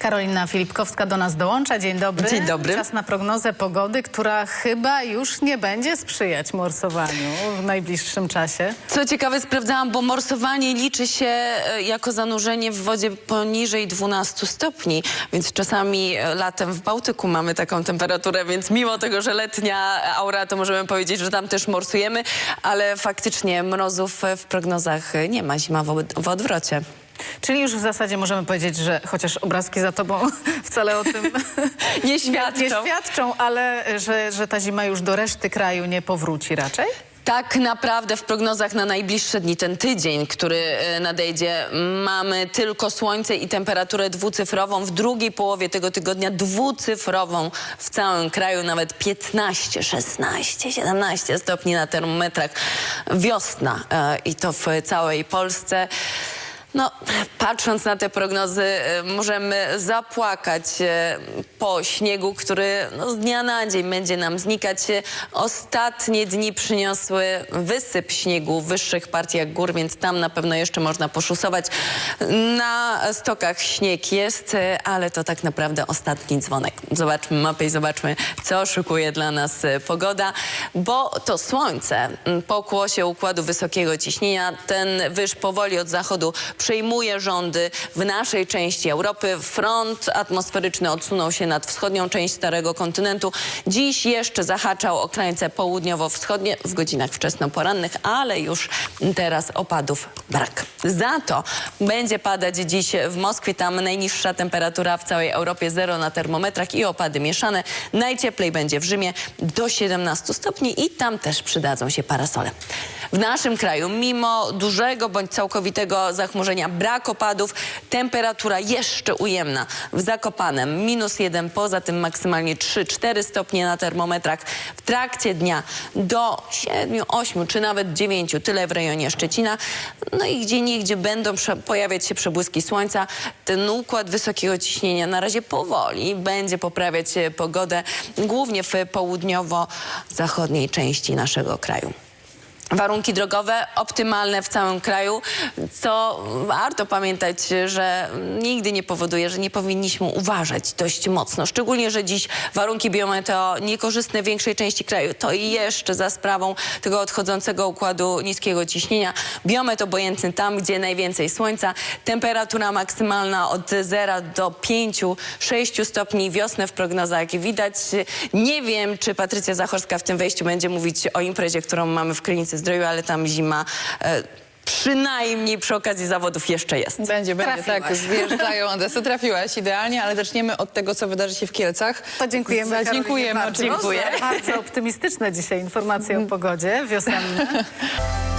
Karolina Filipkowska do nas dołącza. Dzień dobry. Dzień dobry. Czas na prognozę pogody, która chyba już nie będzie sprzyjać morsowaniu w najbliższym czasie. Co ciekawe, sprawdzałam, bo morsowanie liczy się e, jako zanurzenie w wodzie poniżej 12 stopni, więc czasami e, latem w Bałtyku mamy taką temperaturę, więc mimo tego, że letnia aura, to możemy powiedzieć, że tam też morsujemy, ale faktycznie mrozów e, w prognozach e, nie ma, zima w odwrocie. Czyli już w zasadzie możemy powiedzieć, że chociaż obrazki za tobą wcale o tym Nie świadczą. nie świadczą, ale że, że ta zima już do reszty kraju nie powróci raczej? Tak naprawdę w prognozach na najbliższe dni, ten tydzień, który e, nadejdzie, mamy tylko słońce i temperaturę dwucyfrową. W drugiej połowie tego tygodnia dwucyfrową w całym kraju, nawet 15, 16, 17 stopni na termometrach. Wiosna e, i to w całej Polsce. No, patrząc na te prognozy, e, możemy zapłakać e, po śniegu, który no, z dnia na dzień będzie nam znikać. E, Ostatnie dni przyniosły wysyp śniegu w wyższych partiach gór, więc tam na pewno jeszcze można poszusować. Na stokach śnieg jest, ale to tak naprawdę ostatni dzwonek. Zobaczmy mapę i zobaczmy, co szykuje dla nas pogoda, bo to słońce m, po kłosie układu wysokiego ciśnienia, ten wyż powoli od zachodu przejmuje rządy w naszej części Europy. Front atmosferyczny odsunął się nad wschodnią część Starego Kontynentu. Dziś jeszcze zahaczał o krańce południowo-wschodnie w godzinach wczesnoporannych, ale już teraz opadów brak. Za to będzie padać dziś w Moskwie. Tam najniższa temperatura w całej Europie, zero na termometrach i opady mieszane. Najcieplej będzie w Rzymie do 17 stopni i tam też przydadzą się parasole. W naszym kraju, mimo dużego bądź całkowitego zachmurzenia, brak opadów, temperatura jeszcze ujemna. W Zakopanem minus 1, poza tym maksymalnie 3-4 stopnie na termometrach. W trakcie dnia do 7, 8 czy nawet 9, tyle w rejonie Szczecina. No i gdzie niegdzie będą pojawiać się przebłyski słońca. Ten układ wysokiego ciśnienia na razie powoli będzie poprawiać e, pogodę, głównie w południowo-zachodniej części naszego kraju. Warunki drogowe optymalne w całym kraju, co warto pamiętać, że nigdy nie powoduje, że nie powinniśmy uważać dość mocno. Szczególnie, że dziś warunki biometeo niekorzystne w większej części kraju. To i jeszcze za sprawą tego odchodzącego układu niskiego ciśnienia. Biomet obojętny tam, gdzie najwięcej słońca. Temperatura maksymalna od 0 do 5, 6 stopni. Wiosnę w prognozach widać. Nie wiem, czy Patrycja Zachorska w tym wejściu będzie mówić o imprezie, którą mamy w Krynicy Zdroju, ale tam zima e, przynajmniej przy okazji zawodów jeszcze jest. Będzie, będzie, tak. Trafiłaś. Zjeżdżają Odessę, trafiłaś idealnie, ale zaczniemy od tego, co wydarzy się w Kielcach. To dziękujemy. Za- Dziękujemy bardzo. oczywiście. Bardzo optymistyczne dzisiaj informacje o pogodzie wiosenne.